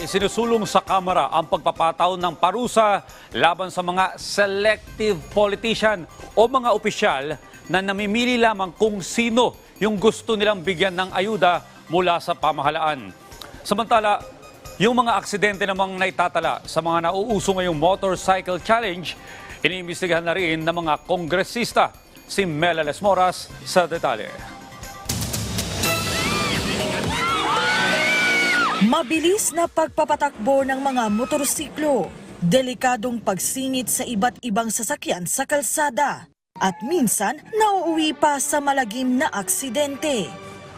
Isinusulong sa Kamara ang pagpapataw ng parusa laban sa mga selective politician o mga opisyal na namimili lamang kung sino yung gusto nilang bigyan ng ayuda mula sa pamahalaan. Samantala, yung mga aksidente namang naitatala sa mga nauuso ngayong motorcycle challenge, iniimbestigahan na rin ng mga kongresista. Si Mela Les Moras sa detalye. Mabilis na pagpapatakbo ng mga motorsiklo, delikadong pagsingit sa iba't ibang sasakyan sa kalsada, at minsan nauuwi pa sa malagim na aksidente.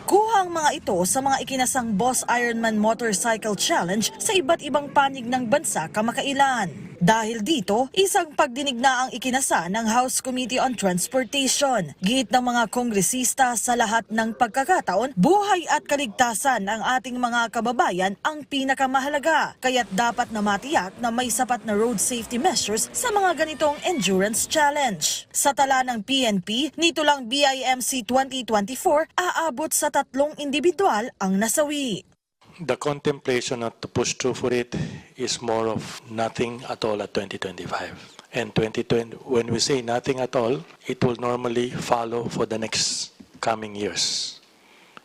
Kuhang mga ito sa mga ikinasang Boss Ironman Motorcycle Challenge sa iba't ibang panig ng bansa kamakailan. Dahil dito, isang pagdinig na ang ikinasa ng House Committee on Transportation. Git ng mga kongresista sa lahat ng pagkakataon, buhay at kaligtasan ng ating mga kababayan ang pinakamahalaga. Kaya't dapat na matiyak na may sapat na road safety measures sa mga ganitong endurance challenge. Sa tala ng PNP, nito lang BIMC 2024, aabot sa tatlong individual ang nasawi. The contemplation not to push through for it is more of nothing at all at 2025. And 2020, when we say nothing at all, it will normally follow for the next coming years.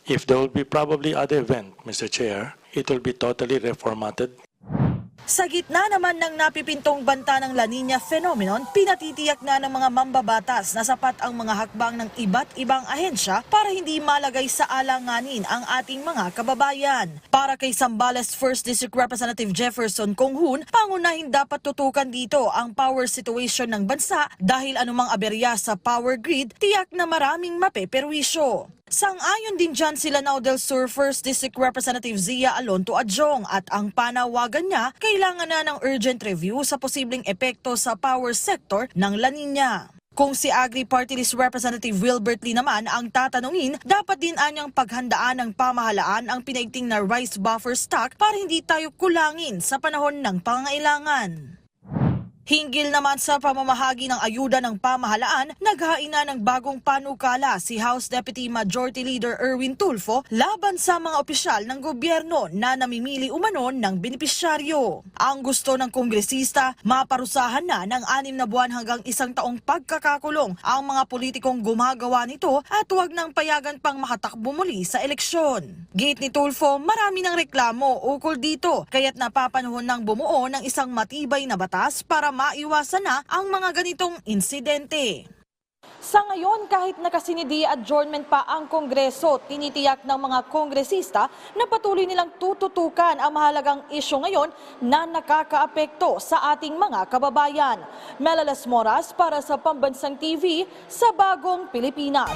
If there will be probably other event, Mr. Chair, it will be totally reformatted Sa gitna naman ng napipintong banta ng La Nina phenomenon, pinatitiyak na ng mga mambabatas na sapat ang mga hakbang ng iba't ibang ahensya para hindi malagay sa alanganin ang ating mga kababayan. Para kay Sambales 1st District Representative Jefferson Konghun, pangunahin dapat tutukan dito ang power situation ng bansa dahil anumang aberya sa power grid, tiyak na maraming mapeperwisyo. Sang-ayon din dyan sila Now del Sur 1st District Representative Zia Alonto Adjong at ang panawagan niya kailangan na ng urgent review sa posibleng epekto sa power sector ng La Nina. Kung si Agri Party List Representative Wilbert Lee naman ang tatanungin, dapat din anyang paghandaan ng pamahalaan ang pinaigting na rice buffer stock para hindi tayo kulangin sa panahon ng pangailangan. Hinggil naman sa pamamahagi ng ayuda ng pamahalaan, naghain na ng bagong panukala si House Deputy Majority Leader Erwin Tulfo laban sa mga opisyal ng gobyerno na namimili umano ng benepisyaryo. Ang gusto ng kongresista, maparusahan na ng anim na buwan hanggang isang taong pagkakakulong ang mga politikong gumagawa nito at huwag nang payagan pang makatakbo muli sa eleksyon. Gate ni Tulfo, marami ng reklamo ukol dito, kaya't napapanahon ng bumuo ng isang matibay na batas para maiwasan na ang mga ganitong insidente. Sa ngayon, kahit nakasinidi adjournment pa ang Kongreso, tinitiyak ng mga kongresista na patuloy nilang tututukan ang mahalagang isyu ngayon na nakakaapekto sa ating mga kababayan. Melalas Moras para sa Pambansang TV sa Bagong Pilipinas.